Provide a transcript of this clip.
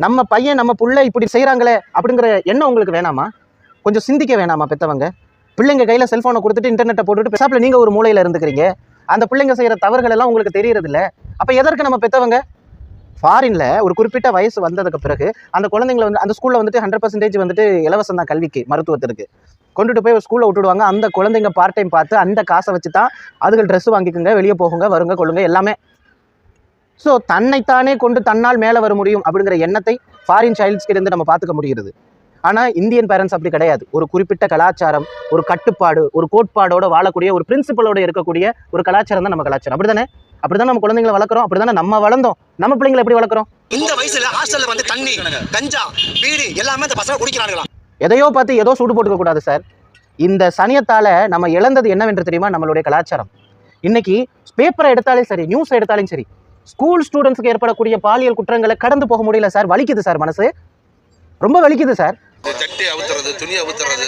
நம்ம பையன் நம்ம பிள்ளை இப்படி செய்கிறாங்களே அப்படிங்கிற எண்ணம் உங்களுக்கு வேணாமா? கொஞ்சம் சிந்திக்க வேணாமா பெற்றவங்க பிள்ளைங்க கையில் செல்ஃபோனை கொடுத்துட்டு இன்டர்நெட்டை போட்டுட்டு பெசாப்பில் நீங்கள் ஒரு மூலையில் இருந்துக்கிறீங்க. அந்த பிள்ளைங்க செய்கிற தவறுகள் எல்லாம் உங்களுக்கு தெரியறதில்ல. அப்போ எதற்கு நம்ம பெற்றவங்க ஃபாரினில் ஒரு குறிப்பிட்ட வயசு வந்ததுக்கு பிறகு அந்த குழந்தைங்களை வந்து அந்த ஸ்கூலில் வந்துட்டு ஹண்ட்ரட் பர்சன்டேஜ் வந்துட்டு இலவசம் தான் கல்விக்கு மருத்துவத்திற்கு. கொண்டுட்டு போய் ஒரு ஸ்கூலில் விட்டுடுவாங்க. அந்த குழந்தைங்க பார்ட் டைம் பார்த்து அந்த காசை வச்சு தான் அதுகள் ட்ரெஸ் வாங்கிக்கோங்க வெளியே போகுங்க வருங்க கொள்ளுங்க எல்லாமே ஸோ தன்னைத்தானே கொண்டு தன்னால் மேலே வர முடியும் அப்படிங்கிற எண்ணத்தை ஃபாரின் சைல்ட்ஸ்க்கு இருந்து நம்ம பார்த்துக்க முடிகிறது. ஆனால் இந்தியன் பேரண்ட்ஸ் அப்படி கிடையாது. ஒரு குறிப்பிட்ட கலாச்சாரம் ஒரு கட்டுப்பாடு ஒரு கோட்பாடோட வாழக்கூடிய ஒரு பிரின்சிபலோட இருக்கக்கூடிய ஒரு கலாச்சாரம் தான் நம்ம கலாச்சாரம். அப்படிதானே அப்படிதான் நம்ம குழந்தைங்களை வளர்க்குறோம்? அப்படிதானே நம்ம வளர்ந்தோம்? நம்ம பிள்ளைங்களை எப்படி வளர்க்குறோம்? இந்த வயசுல ஹாஸ்டல்ல வந்து தண்ணி கஞ்சா பீடி எல்லாமே இந்த பசங்க குடிக்கிறாங்களா எதையோ பார்த்து ஏதோ சூடு போட்டுக்க கூடாது சார் இந்த சனியத்தால நம்ம இழந்தது என்னவென்று தெரியுமா? நம்மளுடைய கலாச்சாரம். இன்னைக்கு பேப்பரை எடுத்தாலும் சரி நியூஸ் எடுத்தாலும் சரி ஸ்கூல் ஸ்டூடெண்ட்ஸுக்கு ஏற்படக்கூடிய பாலியல் குற்றங்களை கடந்து போக முடியல சார். வலிக்குது சார் மனசு. ரொம்ப வலிக்குது சார். சட்டி அவுத்துறது துணி அவுத்துறது.